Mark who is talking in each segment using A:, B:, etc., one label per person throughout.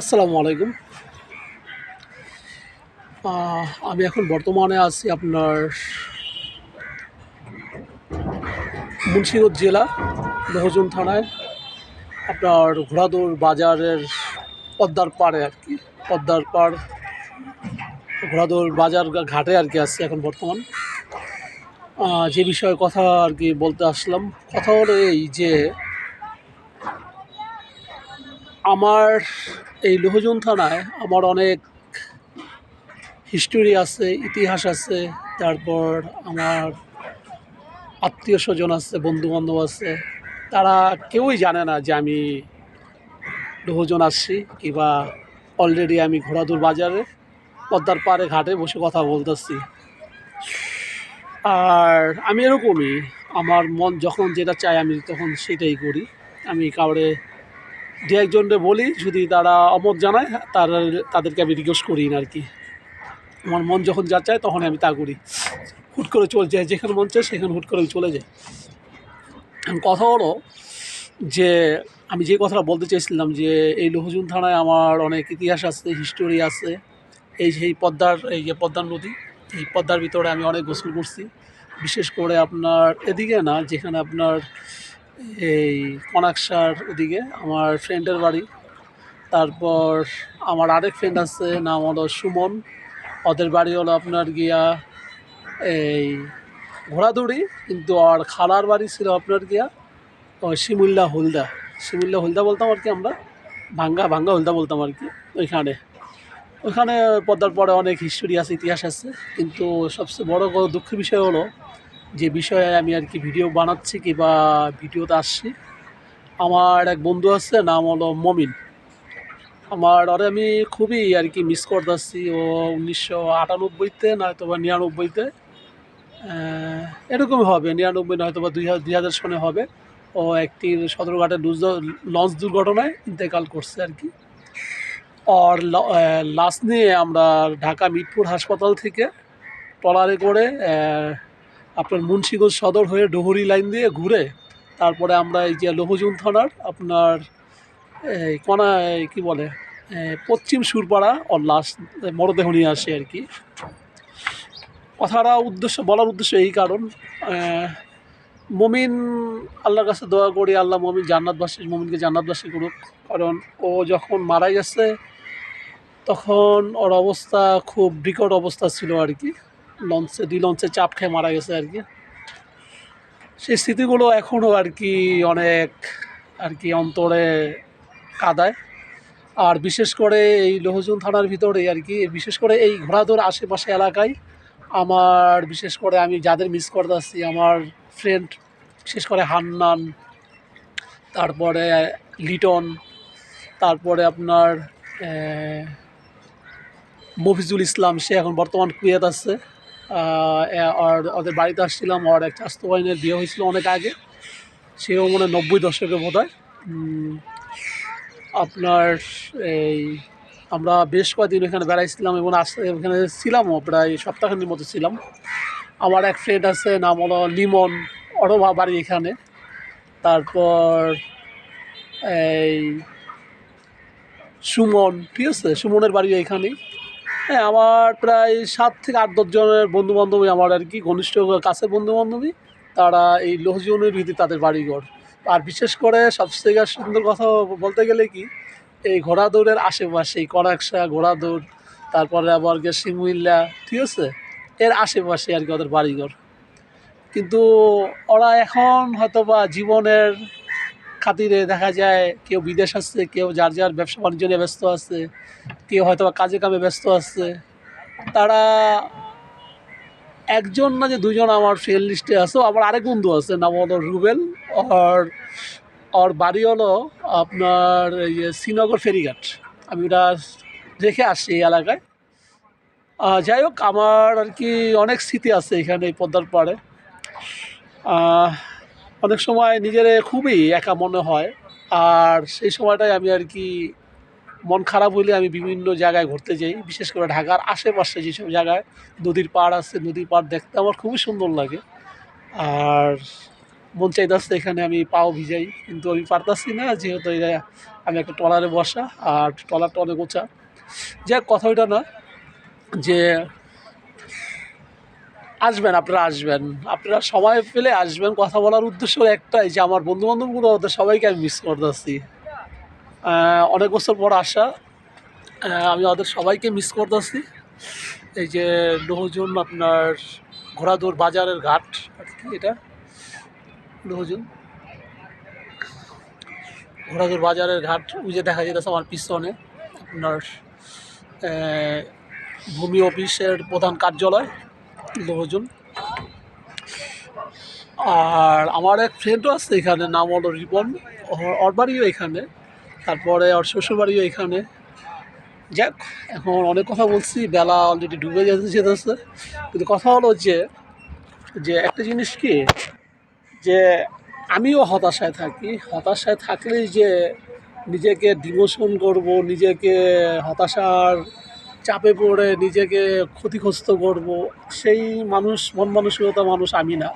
A: আসসালামু আলাইকুম। আমি এখন বর্তমানে আছি আপনার মুন্সিগঞ্জ জেলা, লোহজন থানায়, আপনার ঘোড়াদৌড় বাজারের পদ্মার পাড়ে আর কি, পদ্মার পাড়, ঘোড়াদৌড় বাজার ঘাটে আর কি আছি এখন বর্তমান। যে বিষয়ে কথা আর কি বলতে আসলাম, কথা হলো এই যে আমার এই লোহজন থানায় আমার অনেক হিস্টোরি আছে, ইতিহাস আছে, তারপর আমার আত্মীয় স্বজন আছে বন্ধু বান্ধব আছে, তারা কেউই জানে না যে আমি লোহজন আসছি কিংবা অলরেডি আমি ঘোড়াদুর বাজারে পদ্মার পাড়ে ঘাটে বসে কথা বলতেছি। আর আমি এরকমই, আমার মন যখন যেটা চাই আমি তখন সেটাই করি। আমি কাউরে দু একজনকে বলি, যদি তারা অমত জানায়, তারা তাদেরকে আমি রিকোয়েস্ট করি না আর কি। আমার মন যখন যা চায় তখন আমি তা করি। হুট করে চলে যায়, যেখানে মন চায়, সেখানে হুট করে চলে যায় কথা হলো যে, আমি যে কথাটা বলতে চাইছিলাম যে, এই লোহজুন থানায় আমার অনেক ইতিহাস আছে হিস্টোরি আছে, এই সেই পদ্মার, এই যে পদ্মার নদী, এই পদ্মার ভিতরে আমি অনেক গোসল করছি। বিশেষ করে আপনার এদিকে না, যেখানে আপনার এই কনাকসার ওদিকে, আমার ফ্রেন্ডের বাড়ি। তারপর আমার আরেক ফ্রেন্ড আছে, নাম হলো সুমন। ওদের বাড়ি হলো আপনার গিয়া এই ঘোড়াদড়ি, কিন্তু আর খালার বাড়ি ছিল আপনার গিয়া শিমুল্লা হলদা। শিমুল্লা হলদা বলতাম আর কি আমরা, ভাঙ্গা ভাঙ্গা হলদা বলতাম আর কি, ওইখানে। ওইখানে পদ্মার পরে অনেক হিস্টোরি আছে, ইতিহাস আছে, কিন্তু সবচেয়ে বড় দুঃখের বিষয় হলো যে বিষয়ে আমি আর কি ভিডিও বানাচ্ছি কি বা ভিডিওতে আসছি আমার এক বন্ধু আছে নাম হলো মমিন। আমার ওরে আমি খুবই আর কি মিস করতেছি। ও উনিশশো আটানব্বইতে নয়তো বা নিরানব্বইতে আহ, এরকমই হবে নিরানব্বই নয়তো বা দুই হাজার দুই হাজার সনে হবে। ও একটি সদরঘাটে লঞ্চ দুর্ঘটনায় ইন্তেকাল করছে আর কি। আর লাশ নিয়ে আমরা ঢাকা মিরপুর হাসপাতাল থেকে ট্রলারে করে আপনার মুন্সিগঞ্জ সদর হয়ে ডুহুরি লাইন দিয়ে ঘুরে তারপরে আমরা এই যে লোহজুন থানার আপনার এই কী বলে পশ্চিম সুরপাড়া ওর লাশ মরদেহ নিয়ে আসে আর কি। কথাটা উদ্দেশ্য, বলার উদ্দেশ্য এই কারণ মমিন আল্লাহর কাছে দোয়া করি, আল্লাহ মমিন জান্নাতবাসী, মমিনকে জান্নাতবাসী করুক। কারণ ও যখন মারা গেছে, তখন ওর অবস্থা খুব বিকট অবস্থা ছিল আর কি। লঞ্চে, দুই লঞ্চে চাপ খেয়ে মারা গেছে আর কি। সেই স্মৃতিগুলো এখনও আর কি অনেক আর কি অন্তরে কাদায়। আর বিশেষ করে এই লোহজুন থানার ভিতরে আর কি, বিশেষ করে এই ঘোড়াদৌড় আশেপাশে এলাকায় আমার, বিশেষ করে আমি যাদের মিস করতেছি, আমার ফ্রেন্ড বিশেষ করে হান্নান, তারপরে লিটন, তারপরে আপনার মফিজুল ইসলাম, সে এখন বর্তমান কুয়েত আছে। আর ওদের বাড়িতে আসছিলাম ওর এক চাস্তো বাহিনীর বিয়ে হয়েছিল অনেক আগে। সেও মনে হয় নব্বই দশকে বোধ হয় আপনার এই, আমরা বেশ কয়েকদিন এখানে বেড়াইছিলাম এবং আসতে এখানে ছিলামও, প্রায় সপ্তাহখানির মতো ছিলাম। আমার এক ফ্রেন্ড আছে, নাম হলো লিমন বা- বাড়ি এখানে। তারপর এই সুমন, ঠিক আছে? সুমনের বাড়ি এখানেই। হ্যাঁ আমার প্রায় সাত থেকে আট দশ জনের বন্ধু বান্ধবী আমার আর কি, ঘনিষ্ঠ কাছের বন্ধু বান্ধবী তারা এই লোহজনের ভিত্তি তাদের বাড়িঘর। আর বিশেষ করে সবথেকে সুন্দর কথা বলতে গেলে কি, এই ঘোড়াদৌড়ের আশেপাশে এই কনাকসা ঘোড়াদৌড়, তারপরে আবার গিয়ে শিমুইল্লা, ঠিক আছে? এর আশেপাশে আর কি ওদের বাড়িঘর। কিন্তু ওরা এখন হয়তো বা জীবনের খাতিরে দেখা যায় কেউ বিদেশ আসছে, কেউ যার যার ব্যবসা বাণিজ্য নিয়ে ব্যস্ত আছে, কেউ হয়তো কাজে কামে ব্যস্ত আছে। তারা একজন না যে দুজন আমার ফ্রেন্ড লিস্টে আছে আমার আরেক বন্ধু আছে, নাম হলো রুবেল আর আর বাড়ি হলো আপনার এই যে শ্রীনগর ফেরিঘাট। আমি ওটা রেখে আসছি এই এলাকায়। যাই হোক, আমার আর কি অনেক স্মৃতি আছে এখানে এই পদ্মার পাড়ে। অনেক সময় নিজের খুবই একা মনে হয়। আর সেই সময়টাই আমি আর কি মন খারাপ হলে আমি বিভিন্ন জায়গায় ঘুরতে যাই, বিশেষ করে ঢাকার আশেপাশে যেসব জায়গায় নদীর পাড় আছে, নদীর পাড় দেখতে আমার খুবই সুন্দর লাগে। আর মন চাইতেছে এখানে আমি পাও ভিজাই, কিন্তু আমি পারতাছি না, যেহেতু আমি একটা ট্রলারে বসা, আর ট্রলারটা অনেক উঁচা। যাক, কথা ওইটা না, যে আসবেন, আপনারা আসবেন। আপনারা সময় পেলে আসবেন। কথা বলার উদ্দেশ্য একটাই যে আমার বন্ধু বান্ধবগুলো ওদের সবাইকে আমি মিস করতেছি। অনেক বছর পর আসা। আমি ওদের সবাইকে মিস করতেছি। এই যে লোহজন আপনার ঘোড়াদৌড় বাজারের ঘাট এটা? লোহজন ঘোড়াদৌড় বাজারের ঘাট, ওই যে দেখা যেতেছে আমার পিছনে আপনার ভূমি অফিসের প্রধান কার্যালয়। লোহজন আর আমার এক ফ্রেন্ডও আছে এখানে, নাম হলো রিপন। ওর বাড়িও এখানে, তারপরে ওর শ্বশুরবাড়িও এখানে। যাক, এখন অনেক কথা বলছি, বেলা অলরেডি ডুবে যেতে যেতেছে। কিন্তু কথা হলো যে যে একটা জিনিস কি, যে আমিও হতাশায় থাকি। হতাশায় থাকলেই যে নিজেকে ডিমোশন করব, নিজেকে হতাশার চাপে পড়ে নিজেকে ক্ষতিগ্রস্ত করব, সেই মানুষ, মন মানসিকতা মানুষ আমি না।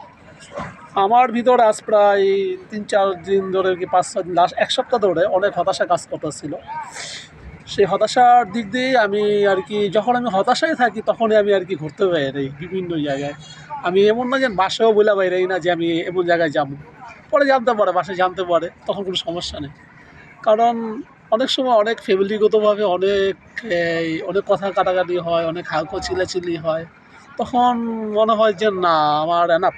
A: আমার ভিতরে আজ প্রায় তিন, চার দিন ধরে কি পাঁচ, ছয় দিন, লাস্ট এক সপ্তাহ ধরে অনেক হতাশা কাজ করতেছিল। সেই হতাশার দিক দিয়ে আমি আর কি, যখন আমি হতাশায় থাকি তখনই আমি আর কি ঘুরতে বেরাই বিভিন্ন জায়গায়। আমি এমন না যে বাসাও বলে বেরাই না যে আমি এমন জায়গায় যাব। পরে জানতে পারে, বাসায় জানতে পারে, তখন কোনো সমস্যা নেই। কারণ অনেক সময় অনেক ফ্যামিলিগতভাবে অনেক এই, অনেক কথা কাটাকাটি হয় অনেক হালকো চিলাচিলি হয়। তখন মনে হয় যে না আমার এনাফ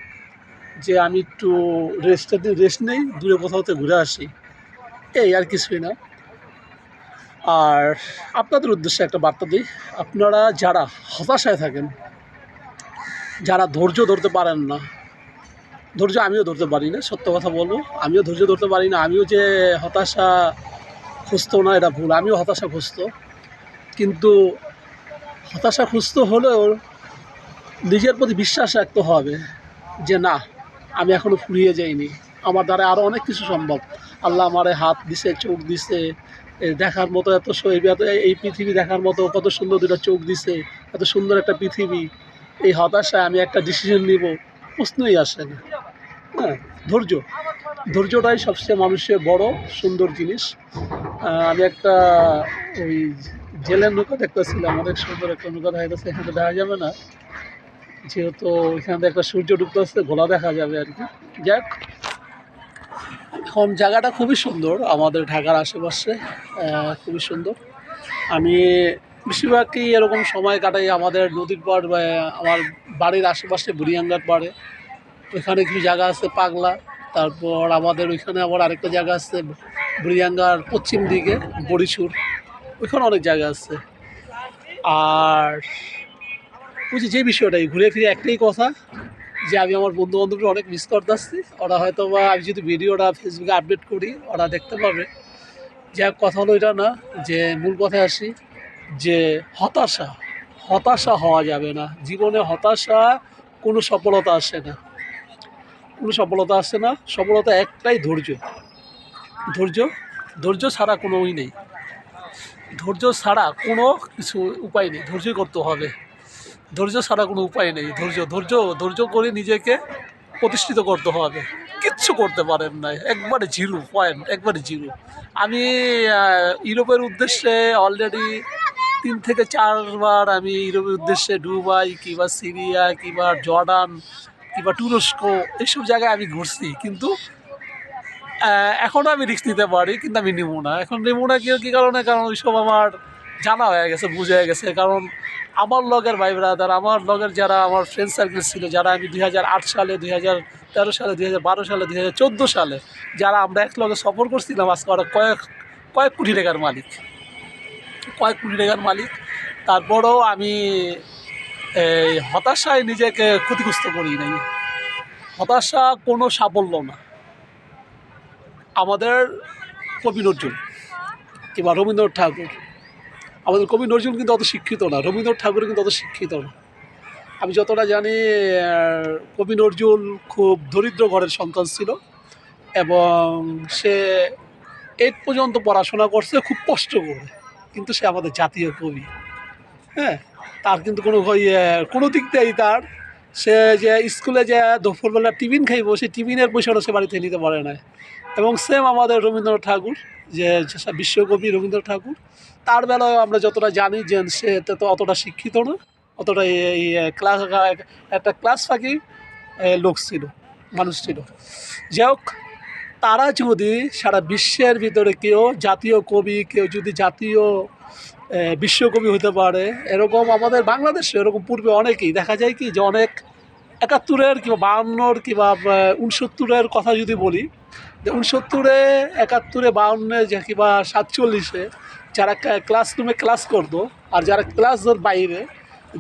A: যে আমি একটু রেস্টের দিন রেস্ট নেই দূরে কোথাওতে ঘুরে আসি। এই আর কিছুই না। আর আপনাদের উদ্দেশ্যে একটা বার্তা দিই। আপনারা যারা হতাশায় থাকেন যারা ধৈর্য ধরতে পারেন না ধৈর্য আমিও ধরতে পারি না সত্য কথা বলব আমিও ধৈর্য ধরতে পারি না আমিও যে হতাশা খুঁজতো না, এটা ভুল। আমিও হতাশা খুঁজতো। কিন্তু হতাশা খুঁজতে হলেও নিজের প্রতি বিশ্বাস রাখতে হবে যে, না, আমি এখনও ফুরিয়ে যাইনি। আমার দ্বারা আরও অনেক কিছু সম্ভব। আল্লাহ আমারে হাত দিছে, চোখ দিছে। দেখার মতো এত এই পৃথিবী দেখার মতো কত সুন্দর দুটো চোখ দিছে, এত সুন্দর একটা পৃথিবী। এই হতাশায় আমি একটা ডিসিশন নিব। প্রশ্নই আসে না। হ্যাঁ ধৈর্য। ধৈর্যটাই সবচেয়ে মানুষের বড় সুন্দর জিনিস। আমি একটা ওই জেলের নৌকা দেখতেছিলাম, অনেক সুন্দর একটা নৌকা দেখা যাচ্ছে, এখানে দেখা যাবে না। যেহেতু এখান একটা সূর্য ডুবতে আসতে গোলা দেখা যাবে আর কি। যাক, এখন জায়গাটা খুবই সুন্দর, আমাদের ঢাকার আশেপাশে খুবই সুন্দর। আমি বেশিরভাগই এরকম সময় কাটাই আমাদের নদীর পাড় বা আমার বাড়ির আশেপাশে বুড়িয়াঙ্গার পাড়ে। ওইখানে কিছু জায়গা আছে, পাগলা। তারপর আমাদের ওইখানে আবার আরেকটা জায়গা আছে, বুড়িয়াঙ্গার পশ্চিম দিকে বড়িছুর ওইখানে অনেক জায়গা আছে। আর বুঝি যে বিষয়টাই ঘুরে ফিরে একটাই কথা, যে আমি আমার বন্ধু বান্ধবরা অনেক মিস করতে আসছি ওরা হয়তো বা আমি যদি ভিডিওটা ফেসবুকে আপডেট করি, ওরা দেখতে পাবে। যা কথা হলো এটা না, যে মূল কথায় আসি, যে হতাশা হতাশা হওয়া যাবে না। জীবনে হতাশা কোনো সফলতা আসে না। কোনো সফলতা আসছে না। সফলতা একটাই ধৈর্য। ধৈর্য ধৈর্য ছাড়া কোনো ই নেই। ধৈর্য ছাড়া কোনো কিছু উপায় নেই। ধৈর্য করতে হবে। ধৈর্য ছাড়া কোনো উপায় নেই। ধৈর্য ধৈর্য ধৈর্য করে নিজেকে প্রতিষ্ঠিত করতে হবে। কিচ্ছু করতে পারেন না একবারে জিরো পয়েন্ট একবারে জিরো। আমি ইউরোপের উদ্দেশ্যে অলরেডি তিন থেকে চারবার আমি ইউরোপের উদ্দেশ্যে দুবাই কিংবা সিরিয়া কিংবা জর্ডান কিংবা তুরস্ক এইসব জায়গায় আমি ঘুরছি, কিন্তু এখনও আমি রিস্ক নিতে পারি, কিন্তু আমি নেব না। এখন নেব না কি কী কারণে? কারণ ওইসব আমার জানা হয়ে গেছে, বুঝে হয়ে গেছে। কারণ আমার লগের ভাই ব্রাদার আমার লগের যারা, আমার ফ্রেন্ড সার্কেল ছিল, যারা আমি দুই হাজার আট সালে, দুই হাজার তেরো সালে, দুই হাজার বারো সালে, দুই হাজার চোদ্দ সালে, যারা আমরা এক লগে সফর করছিলাম, আজকে ওরা কয়েক কয়েক কোটি টাকার মালিক। কয়েক কোটি টাকার মালিক। তারপরেও আমি এই হতাশায় নিজেকে ক্ষতিগ্রস্ত করি নাই। হতাশা কোনো সাফল্য না। আমাদের কবি নজরুল কিংবা রবীন্দ্রনাথ ঠাকুর। আমাদের কবি নজরুল কিন্তু অত শিক্ষিত না, রবীন্দ্রনাথ ঠাকুর কিন্তু অত শিক্ষিত না। আমি যতটা জানি কবি নজরুল খুব দরিদ্র ঘরের সন্তান ছিল এবং সে এইট পর্যন্ত পড়াশোনা করছে, খুব কষ্ট করে। কিন্তু সে আমাদের জাতীয় কবি। হ্যাঁ? তার কিন্তু কোনো কোনো দিক দিয়েই তার। সে যে স্কুলে যে দুপুরবেলা টিফিন খাইব, সেই টিফিনের পয়সাটা সে বাড়িতে নিতে পারে না এবং সেম আমাদের রবীন্দ্রনাথ ঠাকুর, যে বিশ্বকবি রবীন্দ্রনাথ ঠাকুর, তার বেলায় আমরা যতটা জানি যে সে তো অতটা শিক্ষিত না, অতটা এই ক্লাস একটা ক্লাস ফাঁকি লোক ছিল, মানুষ ছিল। যাই হোক, তারা যদি সারা বিশ্বের ভিতরে কেউ জাতীয় কবি, কেউ যদি জাতীয় বিশ্বকবি হতে পারে, এরকম আমাদের বাংলাদেশে, এরকম পূর্বে অনেকেই। দেখা যায় কি যে অনেক একাত্তরের কিংবা বাহান্নর কিংবা উনসত্তরের কথা যদি বলি, যে উনসত্তরে একাত্তরে বাউন্নে যে কিংবা সাতচল্লিশে যারা ক্লাসরুমে ক্লাস করতো আর যারা ক্লাসের বাইরে,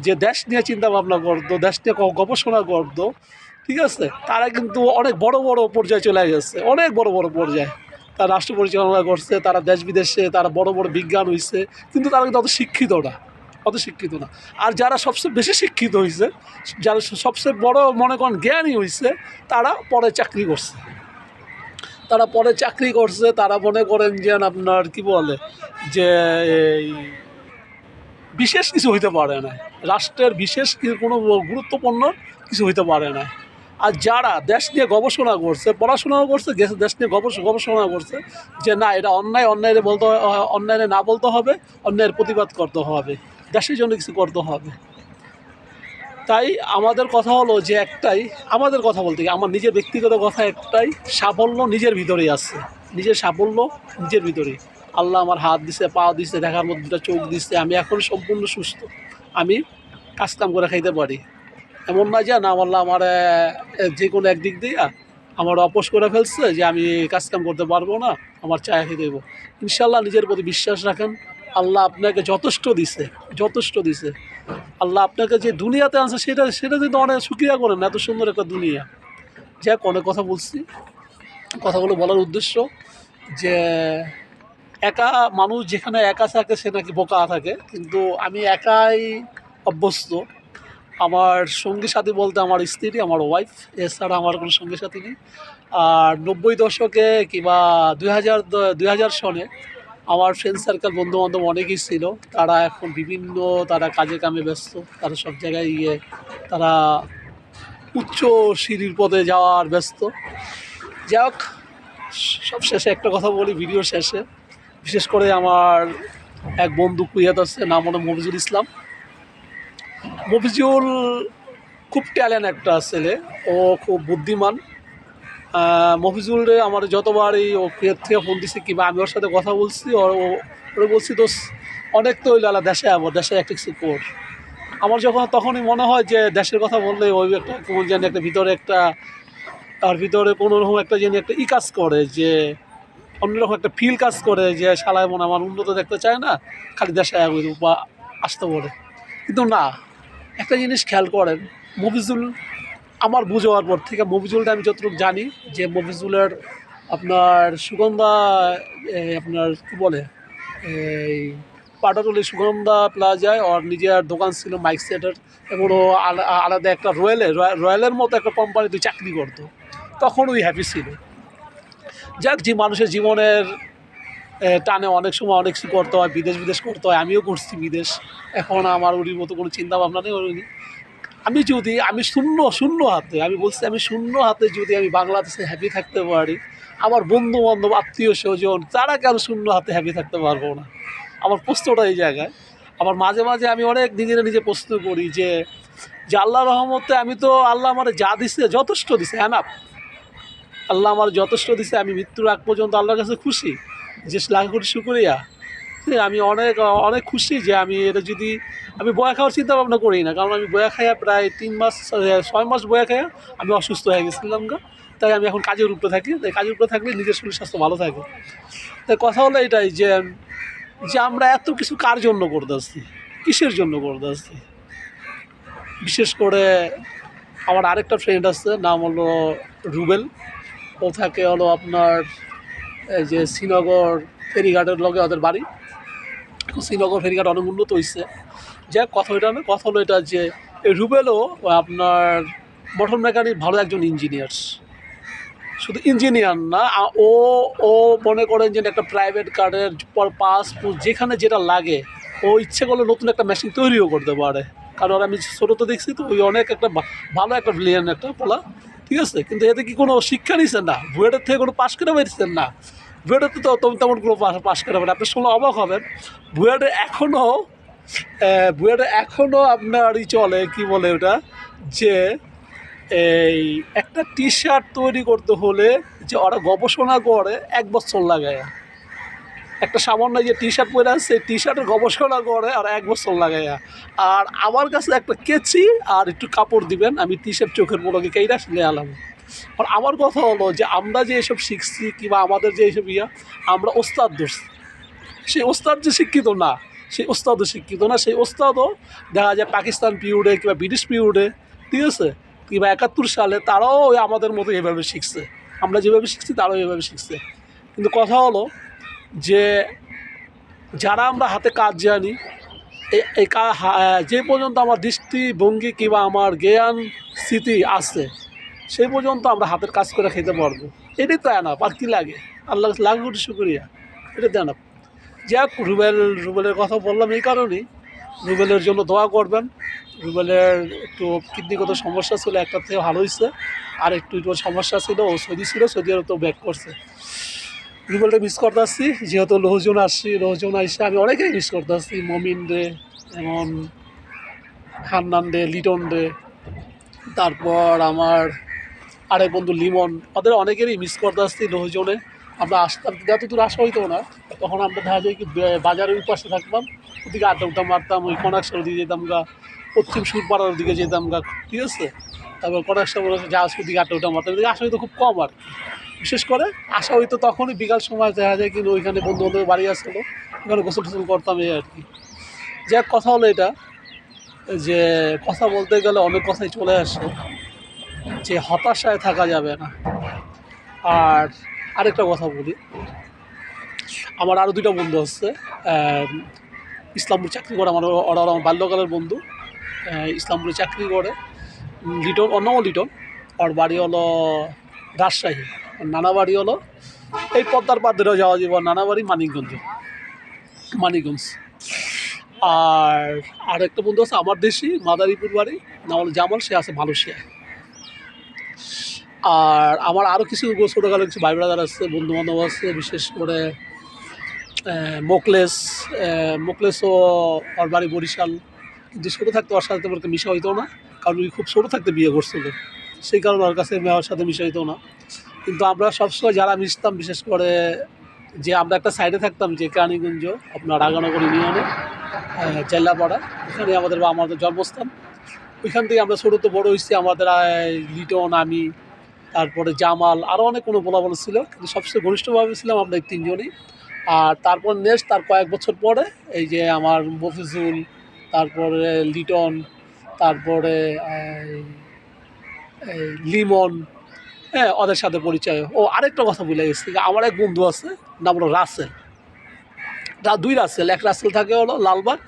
A: যে দেশ নিয়ে চিন্তাভাবনা করতো, দেশ নিয়ে গবেষণা করতো, ঠিক আছে? তারা কিন্তু অনেক বড় বড় পর্যায়ে চলে গেছে, অনেক বড় বড় পর্যায়ে। তারা রাষ্ট্র পরিচালনা করছে, তারা দেশ বিদেশে, তারা বড় বড় বিজ্ঞান হয়েছে কিন্তু তারা কিন্তু অত শিক্ষিত না, অত শিক্ষিত না। আর যারা সবচেয়ে বেশি শিক্ষিত হয়েছে যারা সবচেয়ে বড় মনে করেন জ্ঞানী হয়েছে তারা পরে চাকরি করছে। তারা পরে চাকরি করছে, তারা মনে করেন যে আপনার কি বলে, যে বিশেষ কিছু হইতে পারে না। রাষ্ট্রের বিশেষ কোনো গুরুত্বপূর্ণ কিছু হইতে পারে না। আর যারা দেশ নিয়ে গবেষণা করছে, পড়াশোনাও করছে দেশ নিয়ে গবেষণা করছে যে না, এটা অন্যায় অন্যায় বলতে অন্যায় না বলতে হবে, অন্যায়ের প্রতিবাদ করতে হবে, দেশের জন্য কিছু করতে হবে। তাই আমাদের কথা হলো যে একটাই, আমাদের কথা বলতে গিয়ে আমার নিজের ব্যক্তিগত কথা একটাই, সাফল্য নিজের ভিতরেই আছে। নিজের সাফল্য নিজের ভিতরেই। আল্লাহ আমার হাত দিছে, পা দিছে, দেখার মধ্যে দুটো চোখ দিছে, আমি এখন সম্পূর্ণ সুস্থ। আমি কাজকাম করে খাইতে পারি। এমন না যে, না আমার যে কোনো একদিক দিয়ে আমার অপোস করে ফেলছে যে, আমি কাজকাম করতে পারব না, আমার খেয়ে দেবো। ইনশাল্লাহ নিজের প্রতি বিশ্বাস রাখেন, আল্লাহ আপনাকে যথেষ্ট দিছে যথেষ্ট দিছে। আল্লাহ আপনাকে যে দুনিয়াতে আনছে, সেটা সেটা কিন্তু অনেক সুক্রিয়া করেন, এত সুন্দর একটা দুনিয়া। যাক অনেক কথা বলছি। কথাগুলো বলার উদ্দেশ্য যে, একা মানুষ যেখানে একা থাকে, সে নাকি বোকা থাকে। কিন্তু আমি একাই অভ্যস্ত। আমার সঙ্গী সাথী বলতে আমার স্ত্রী, আমার ওয়াইফ এছাড়া আমার কোনো সঙ্গী সাথী নেই। আর নব্বই দশকে কিংবা দুই হাজার দুই হাজার সনে আমার ফ্রেন্ড সার্কেল বন্ধু বান্ধব অনেকেই ছিল। তারা এখন বিভিন্ন, তারা কাজে কামে ব্যস্ত, তারা সব জায়গায় গিয়ে তারা উচ্চ সিঁড়ির পদে যাওয়ার ব্যস্ত। যাই হোক, সব শেষে একটা কথা বলি ভিডিও শেষে। বিশেষ করে আমার এক বন্ধু কুইয়াত আছে, নাম হলো মফিজুল ইসলাম। মফিজুল খুব ট্যালেন্ট একটা ছেলে, ও খুব বুদ্ধিমান। মফিজুল আমার যতবারই ও কুয়েত থেকে ফোন দিছে কিংবা আমি ওর সাথে কথা বলছি ওর ওরে বলছি তো অনেক তো হইল আলা দেশে আবার দেশে একটা কিছু কর। আমার যখন, তখনই মনে হয় যে দেশের কথা বললে ওই একটা কেমন জানি একটা ভিতরে একটা, তার ভিতরে কোনো রকম একটা জানি একটা ই কাজ করে যে অন্যরকম একটা ফিল কাজ করে যে শালায় মনে আমার উন্নত দেখতে চায় না, খালি দেশে আসতে বলে। কিন্তু না একটা জিনিস খেয়াল করেন, মফিজুল, আমার বুঝার পর থেকে মফিজুলটা আমি যতটুকু জানি যে মফিজুলের আপনার সুগন্ধা আপনার কী বলে, এই পাটাটলি সুগন্ধা প্লাজায় ওর নিজের দোকান ছিল মাইক সেটের, এবং ও আলা- আলাদা একটা রয়্যালে রয়- রয়্যালের মতো একটা কোম্পানিতে চাকরি করতো। তখন ওই হ্যাপি ছিল। যাক, যে মানুষের জীবনের টানে অনেক সময় অনেক কিছু করতে হয়, বিদেশ বিদেশ করতে হয়। আমিও করছি বিদেশ। এখন আমার ওরির মতো কোনো চিন্তা ভাবনা নেই ওরি আমি যদি, আমি শূন্য শূন্য হাতে, আমি বলছি আমি শূন্য হাতে যদি আমি বাংলাদেশে হ্যাপি থাকতে পারি, আমার বন্ধু বান্ধব আত্মীয় স্বজন, তারা কেন শূন্য হাতে হ্যাপি থাকতে পারব না? আমার প্রশ্নটা এই জায়গায়। আবার মাঝে মাঝে আমি অনেক নিজের নিজে প্রশ্ন করি যে যে আল্লাহ রহমতে আমি তো আল্লাহ আমার যা দিছে, যথেষ্ট দিছে এনাফ আল্লাহ আমার যথেষ্ট দিছে, আমি মৃত্যুর আগ পর্যন্ত আল্লাহর কাছে খুশি। যে কোটি শুক্রিয়া আমি অনেক অনেক খুশি যে আমি এটা যদি, আমি বয়া খাওয়ার চিন্তা ভাবনা করি না, কারণ আমি বয়া খাইয়া প্রায় তিন মাস, ছয় মাস বয়া খাইয়া আমি অসুস্থ হয়ে গেছিলাম গা। তাই আমি এখন কাজের উপরে থাকি, তাই কাজের উপরে থাকলে নিজের শরীর স্বাস্থ্য ভালো থাকে। তাই কথা হলো এটাই যে যে আমরা এত কিছু কার জন্য করতে আসছি? কিসের জন্য করতে আসছি? বিশেষ করে আমার আরেকটা ফ্রেন্ড আছে, নাম হলো রুবেল। ও থাকে হলো আপনার এই যে শ্রীনগর ফেরিঘাটের লগে ওদের বাড়ি। শ্রীনগর ফেরিঘাট অনেক উন্নত হয়েছে যাক কথা না কথা হলো এটা যে রুবেলও আপনার মোটর মেকানিক ভালো একজন ইঞ্জিনিয়ার শুধু ইঞ্জিনিয়ার না ও ও মনে করেন যে একটা প্রাইভেট কারের পর পাস যেখানে যেটা লাগে, ও ইচ্ছে করলে নতুন একটা মেশিন তৈরিও করতে পারে। কারণ আমি ছোটো তো দেখছি তো, ওই অনেক একটা ভালো একটা ব্রিলিয়ান একটা বলা ঠিক আছে? কিন্তু এতে কি কোনো শিক্ষা নিচ্ছেন না? বুয়েটের থেকে কোনো পাশ করে বেরিয়েছেন না? বুয়েটের তো তেমন তেমন কোনো পাশ- পাশ করে না। আপনি শুনলে অবাক হবেন। বুয়েটে এখনও বুয়েটে এখনও আপনার ই চলে, কি বলে ওটা? যে এই একটা টি শার্ট তৈরি করতে হলে যে ওরা গবেষণা করে, এক বছর লাগায়। একটা সামান্য যে টি শার্ট পরে আছে টি শার্টের গবেষণা করে আর এক বছর লাগাইয়া। আর আমার কাছে একটা কেচি আর একটু কাপড় দিবেন, আমি টি শার্ট চোখের মোড়কে শুনে আলাম। আর আমার কথা হলো যে, আমরা যে এসব শিখছি কিংবা আমাদের যে এইসব ইয়া, আমরা ওস্তাদ দোষ সেই ওস্তাদ যে শিক্ষিত না, সেই ওস্তাদও শিক্ষিত না, সেই ওস্তাদও দেখা যায় পাকিস্তান পিরিয়ডে কিংবা ব্রিটিশ পিরিয়ডে ঠিক আছে? কিংবা একাত্তর সালে তারাও আমাদের মতো এভাবে শিখছে। আমরা যেভাবে শিখছি, তারাও এভাবে শিখছে। কিন্তু কথা হলো যে যারা আমরা হাতে কাজ জানি এই- যে পর্যন্ত আমার দৃষ্টিভঙ্গি কিংবা আমার জ্ঞান স্মৃতি আছে, সেই পর্যন্ত আমরা হাতের কাজ করে খেতে পারব। এটাই তো আনা আর কি লাগে? আল্লাহ কোটি শুক্রিয়া। এটা দেন যাক, রুবেল, রুবেলের কথা বললাম এই কারণেই। রুবেলের জন্য দোয়া করবেন। রুবেলের একটু কিডনিগত সমস্যা ছিল একটা থেকে ভালো হয়েছে আর একটু সমস্যা ছিল, ও সৌদি ছিল সৌদি আরব তো ব্যাক করছে। রুবেলটা মিস করতে আসছি যেহেতু লোহজন আসছি লোহজন আসছে আমি অনেকেই মিস করতে আসছি মমিন রে যেমন হান্নান রে লিটন রে তারপর আমার আরেক বন্ধু লিমন, ওদের অনেকেরই মিস করতে আসছি লোহজনে আমরা আসতাম যত দূর আসা হইতো না, তখন আমরা দেখা যায় কি বাজারের পাশে থাকতাম, ওদিকে আড্ডা উঠা মারতাম, ওই কনাকশার দিকে যেতাম গা, পশ্চিম সুরপাড়ার দিকে যেতাম গা, ঠিক আছে তারপর কনাকশার যা ওদিকে আড্ডা উঠা মারতাম এদিকে আসা হইতো খুব কম আর। বিশেষ করে, আসা হইতো তখনই বিকাল সময় দেখা যায় কিন্তু ওইখানে বন্ধু বান্ধবের বাড়ি আসলো, ওখানে গোসল টোসল করতাম এই আর কি। যাক কথা হলো এটা যে, কথা বলতে গেলে অনেক কথাই চলে আসে যে, হতাশায় থাকা যাবে না। আর আরেকটা কথা বলি, আমার আরও দুইটা বন্ধু আছে ইসলামপুর চাকরি করে, আমার ওরা ওরা আমার বাল্যকালের বন্ধু ইসলামপুরে চাকরি করে লিটন অন্যও লিটন আর বাড়ি হলো রাজশাহী। নানা বাড়ি হলো। এই পদ্মার পার ধরে যাওয়া জীবন নানা বাড়ি মানিকগঞ্জ। মানিকগঞ্জ। আর আর একটা বন্ধু আছে, আমার দেশি, মাদারীপুর বাড়ি, নাম হলো জামাল, সে আছে মালয়েশিয়া আর আমার আরও কিছু ছোটোখাটো কিছু ভাই ব্রাদার আছে বন্ধু বান্ধব আছে, বিশেষ করে মোকলেস মোকলেসও ওর বাড়ি বরিশাল। কিন্তু ছোটো থাকতে ওর সাথে তেমন মিশা হইতো না, কারণ খুব ছোটো থাকতে বিয়ে করছিল। সেই কারণে ওর কাছে ওর সাথে মিশা হইতো না। কিন্তু আমরা সবসময় যারা মিশতাম বিশেষ করে যে আমরা একটা সাইডে থাকতাম যে কেরানীগঞ্জ আপনার রাগানগর ইউনিয়নে আহ, জেল্লাপাড়া ওখানে আমাদের বা আমাদের জন্মস্থান। ওইখান থেকে আমরা ছোটো তো বড় হয়েছি আমাদের লিটন আমি তারপরে জামাল আরও অনেক কোনো বলা বলা ছিল কিন্তু সবচেয়ে ঘনিষ্ঠভাবে ছিলাম আমরা এই তিনজনই। আর তারপর নেক্সট তার কয়েক বছর পরে এই যে আমার মফিজুল তারপরে লিটন তারপরে লিমন হ্যাঁ ওদের সাথে পরিচয়। ও আরেকটা কথা বলে গেছি। আমার এক বন্ধু আছে, নাম হলো রাসেল। দুই রাসেল। এক রাসেল থাকে হলো লালবাগ,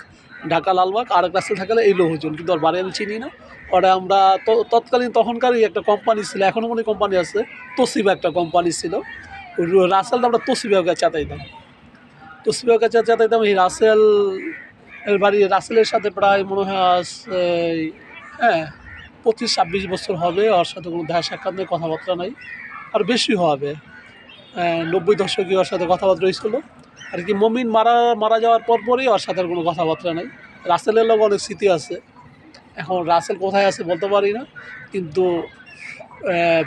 A: ঢাকা লালবাগ আর এক রাসেল থাকে এই লোহজন কিন্তু ওর বাড়ি আমি চিনি না। ওরা আমরা তৎকালীন তখনকারই একটা কোম্পানি ছিল, এখনও মনে কোম্পানি আছে তসিবা একটা কোম্পানি ছিল। ওই র- রাসেলটা আমরা তোসিবাকে চাতাইতাম তোসিবাকে চাতাইতাম এই রাসেল, এর বাড়ি রাসেলের সাথে প্রায় মনে হয় হ্যাঁ পঁচিশ ছাব্বিশ বছর হবে, ওর সাথে কোনো দেখা সাক্ষাৎ নেই কথাবার্তা নাই, আর বেশি হবে। নব্বই দশকে ওর সাথে কথাবার্তা হয়েছিল। আর কি মমিন মারা মারা যাওয়ার পর পরই ওর সাথে কোনো কথাবার্তা নেই। রাসেলের লোক অনেক স্মৃতি আছে। এখন রাসেল কোথায় আছে বলতে পারি না, কিন্তু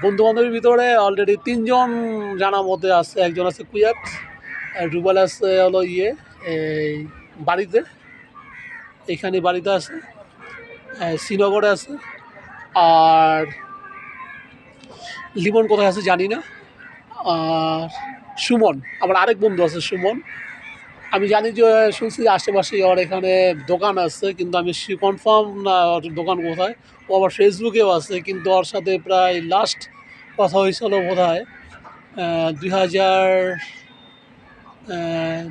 A: বন্ধু বান্ধবের ভিতরে অলরেডি তিনজন জানা মতে আছে। একজন আছে কুয়াত রুবেল আছে হলো ইয়ে এই বাড়িতে। এখানে বাড়িতে আছে। শ্রীনগরে আছে। আর লিমন কোথায় আছে জানি না। আর সুমন, আমার আরেক বন্ধু আছে সুমন। আমি জানি যে শুনছি আশেপাশে ওর এখানে দোকান আছে, কিন্তু আমি কনফার্ম না ওর দোকান কোথায়। ও আবার ফেসবুকেও আছে, কিন্তু ওর সাথে প্রায় লাস্ট কথা হয়েছিল বোধ হয় দুই হাজার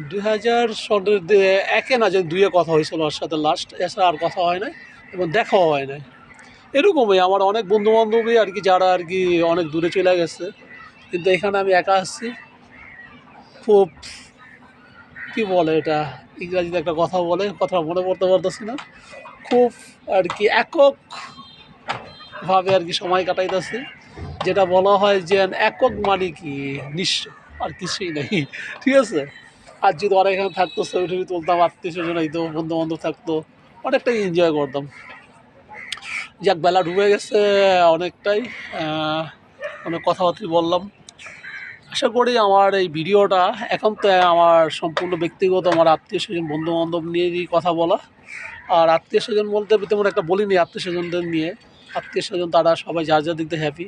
A: দুই হাজার সনের একে না যে দুইয়ে কথা হয়েছিল ওর সাথে লাস্ট এছাড়া আর কথা হয় না এবং দেখাও হয় না এরকমই, আমার অনেক বন্ধু বান্ধবী আর কি যারা আর কি অনেক দূরে চলে গেছে। কিন্তু এখানে আমি একা আসছি। খুব, কি বলে এটা? ইংরাজিতে একটা কথা বলে, কথা মনে পড়তে পারতেছি না। খুব আর কি একক ভাবে আর কি সময় কাটাইতেছি, যেটা বলা হয় যে একক মানে কি? নিঃস্ব আর কিছুই নেই, ঠিক আছে? আর যদি অনেক এখানে থাকতো ছবি টবি তুলতাম আত্মীয় স্বজন হইতো বন্ধু বান্ধব থাকতো, অনেকটাই এনজয় করতাম। যাক, বেলা ডুবে গেছে অনেকটাই অনেক কথাবার্তা বললাম। আশা করি আমার এই ভিডিওটা এখন তো আমার সম্পূর্ণ ব্যক্তিগত, আমার আত্মীয় স্বজন বন্ধু বান্ধব নিয়েই কথা বলা। আর আত্মীয় স্বজন বলতে তেমন একটা বলিনি আত্মীয় স্বজনদের নিয়ে। আত্মীয় স্বজন, তারা সবাই যার যার দিয়ে হ্যাপি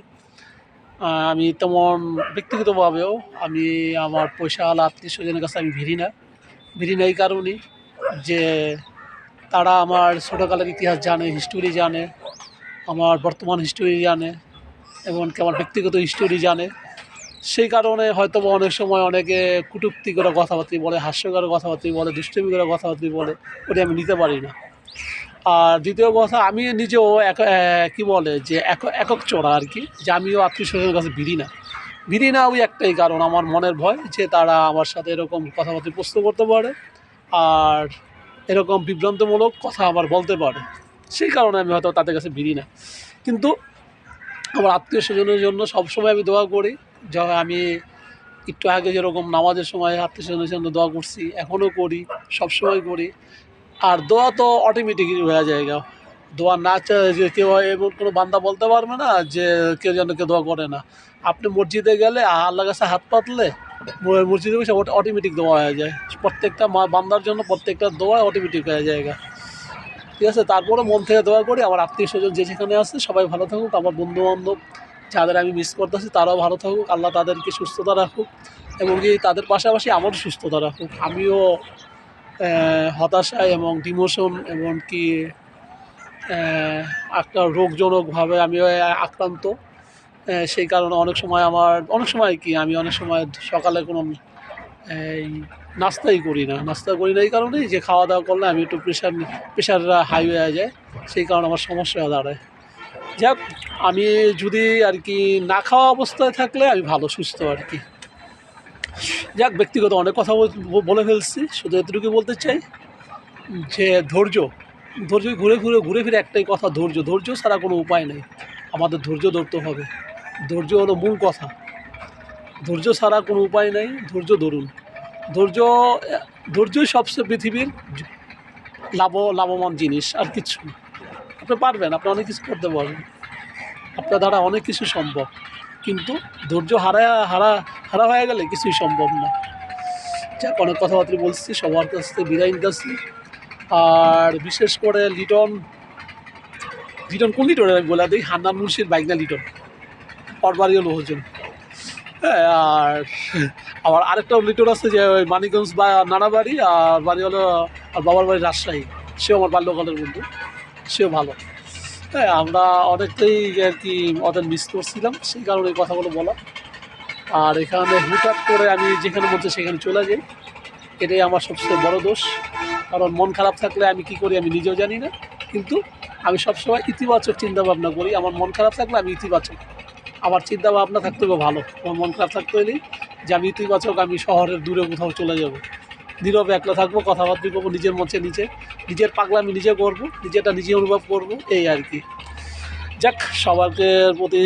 A: আমি তেমন ব্যক্তিগতভাবেও আমি আমার পয়সাওয়ালা আত্মীয় স্বজনের কাছে আমি ভিড়ি না। ভিড়ি না এই কারণেই যে তারা আমার ছোটোকালের ইতিহাস জানে হিস্টোরি জানে আমার বর্তমান হিস্টোরি জানে এমনকি আমার ব্যক্তিগত হিস্টোরি জানে। সেই কারণে হয়তো অনেক সময় অনেকে কটূক্তি করে কথাবার্তা বলে, হাস্যকর কথাবার্তি বলে, দুষ্টমি করে কথাবার্তি বলে, ওটা আমি নিতে পারি না। আর দ্বিতীয় কথা, আমি নিজেও এক কী বলে যে এক, একক চোরা আর কি, যে আমিও আত্মীয় স্বজনের কাছে ভিড়ি না। ভিড়ি না ওই একটাই কারণ, আমার মনের ভয় যে তারা আমার সাথে এরকম কথাবার্তা প্রশ্ন করতে পারে আর এরকম বিভ্রান্তমূলক কথা আবার বলতে পারে। সেই কারণে আমি হয়তো তাদের কাছে ভিড়ি না। কিন্তু আমার আত্মীয় স্বজনের জন্য সবসময় আমি দোয়া করি। যা আমি একটু আগে যেরকম নামাজের সময় আত্মীয় স্বজনের জন্য দোয়া করছি, এখনও করি, সবসময় করি। আর দোয়া তো অটোমেটিকই হয়ে যায়গা দোয়া না যে কেউ এমন কোনো বান্দা বলতে পারবে না যে কেউ যেন কেউ দোয়া করে না। আপনি মসজিদে গেলে আল্লাহ কাছে হাত পাতলে মসজিদে বসে অটোমেটিক দোয়া হয়ে যায়। প্রত্যেকটা মা বান্দার জন্য প্রত্যেকটা দোয়া অটোমেটিক হয়ে জায়গা ঠিক আছে তারপরে মন থেকে দোয়া করি, আমার আত্মীয় স্বজন যে যেখানে আছে সবাই ভালো থাকুক, আমার বন্ধু বান্ধব যাদের আমি মিস করতেছি তারাও ভালো থাকুক, আল্লাহ তাদেরকে সুস্থতা রাখুক এবং কি তাদের পাশাপাশি আমারও সুস্থতা রাখুক। আমিও হতাশায় এবং ডিমোশন এবং কি একটা রোগজনকভাবে আমিও আক্রান্ত। সেই কারণে অনেক সময় আমার, অনেক সময় কি, আমি অনেক সময় সকালে কোনো, এই নাস্তাই করি না। নাস্তা করি না এই কারণেই যে খাওয়া দাওয়া করলে আমি একটু প্রেশার প্রেশার হাই হয়ে যায়। সেই কারণে আমার সমস্যা দাঁড়ায়। যাক, আমি যদি আর কি না খাওয়া অবস্থায় থাকলে আমি ভালো, সুস্থ আর কি। যাক, ব্যক্তিগত অনেক কথা বলে ফেলছি। শুধু এতটুকু বলতে চাই যে ধৈর্য। ধৈর্য ঘুরে ঘুরে ঘুরে ফিরে একটাই কথা, ধৈর্য। ধৈর্য ছাড়া কোনো উপায় নেই। আমাদের ধৈর্য ধরতে হবে। ধৈর্য হলো মূল কথা। ধৈর্য ছাড়া কোনো উপায় নেই। ধৈর্য ধরুন। ধৈর্য, ধৈর্যই সবচেয়ে পৃথিবীর লাভ, লাভবান জিনিস, আর কিছু না। আপনি পারবেন, আপনি অনেক কিছু করতে পারবেন। আপনার দ্বারা অনেক কিছু সম্ভব। কিন্তু ধৈর্য হারা হারা হারা হয়ে গেলে কিছুই সম্ভব না। যাক অনেক কথাবার্তা বলছি, সবার কাছ থেকে বিদায় নিতেছি। আর বিশেষ করে লিটন লিটন কোন লিটন আমি বলে দিই? হান্নান মুন্সির বাইক না লিটন। ওর বাড়ি হলো হোজন হ্যাঁ আর আবার আরেকটা লিটন আছে যে ওই মানিকগঞ্জ বা নানাবাড়ি, আর বাড়ি হলো আর বাবার বাড়ি রাজশাহী। সেও আমার বাল্যকালের বন্ধু। সেও ভালো। হ্যাঁ আমরা অনেকটাই আর কি ওদের মিস করছিলাম, সেই কারণে এই কথাগুলো বলা। আর এখানে হুটহাট করে আমি যেখানে বলছি সেখানে চলে যাই। এটাই আমার সবচেয়ে বড় দোষ। কারণ মন খারাপ থাকলে আমি কি করি আমি নিজেও জানি না। কিন্তু আমি সবসময় ইতিবাচক চিন্তা ভাবনা করি। আমার মন খারাপ থাকলে আমি ইতিবাচক। আমার চিন্তা ভাবনা থাকতে হবে ভালো। আমার মন খারাপ থাকতে হলেই যে আমি ইতিবাচক আমি শহরের দূরে কোথাও চলে যাব। নীরবে একলা থাকব, কথাবার্তা করব নিজের মঞ্চে নিচে নিজের পাগলা আমি নিজে করব, নিজেটা নিজে অনুভব করব, এই আর কি। যাক, সবাইকে প্রতি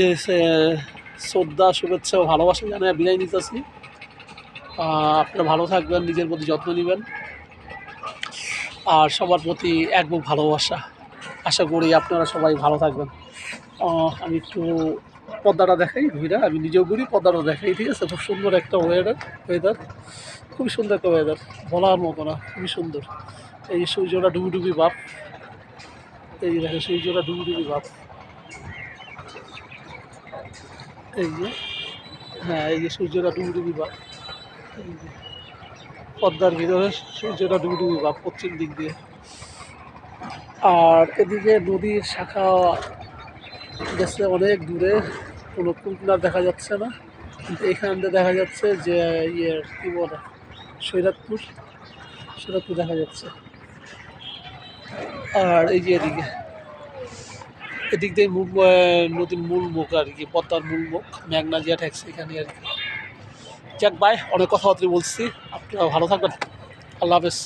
A: শ্রদ্ধা, শুভেচ্ছা ও ভালোবাসা জানিয়ে বিদায় নিতেছি। আপনারা ভালো থাকবেন, নিজের প্রতি যত্ন নেবেন। আর সবার প্রতি এক ভালোবাসা। আশা করি আপনারা সবাই ভালো থাকবেন। আমি একটু পদ্মাটা দেখাই ঘুরে আমি নিজেও ঘুরি পদ্মাটা দেখাই, ঠিক আছে? খুব সুন্দর একটা ওয়েদার ওয়েদার খুবই সুন্দর একটা ওয়েদার বলার মতো না, খুবই সুন্দর। এই সূর্যটা ডুবি ডুবি ভাব এই যে দেখেন, সূর্যটা ডুবি ডুবি ভাব এই যে হ্যাঁ এই যে সূর্যটা ডুবি ডুবি ভাব এই যে পদ্মার ভিতরে সূর্যটা ডুবি ডুবি ভাব পশ্চিম দিক দিয়ে। আর এদিকে নদীর শাখা গেছে অনেক দূরে, কোনো কুলকুলার দেখা যাচ্ছে না। কিন্তু এখান থেকে দেখা যাচ্ছে যে ইয়ে কী বলে, সৈরাতপুর সৈরাতপুর দেখা যাচ্ছে। আর এই যে এদিকে, এদিক দিয়ে মুখ নদীর মূল মুখ আর কি, পদ্মার মূল মুখ, মেঘনা জিয়া ট্যাক্স এখানে আর কি। যাক ভাই, অনেক কথাবার্তা বলছি। আপনারা ভালো থাকবেন। আল্লাহ হাফেজ।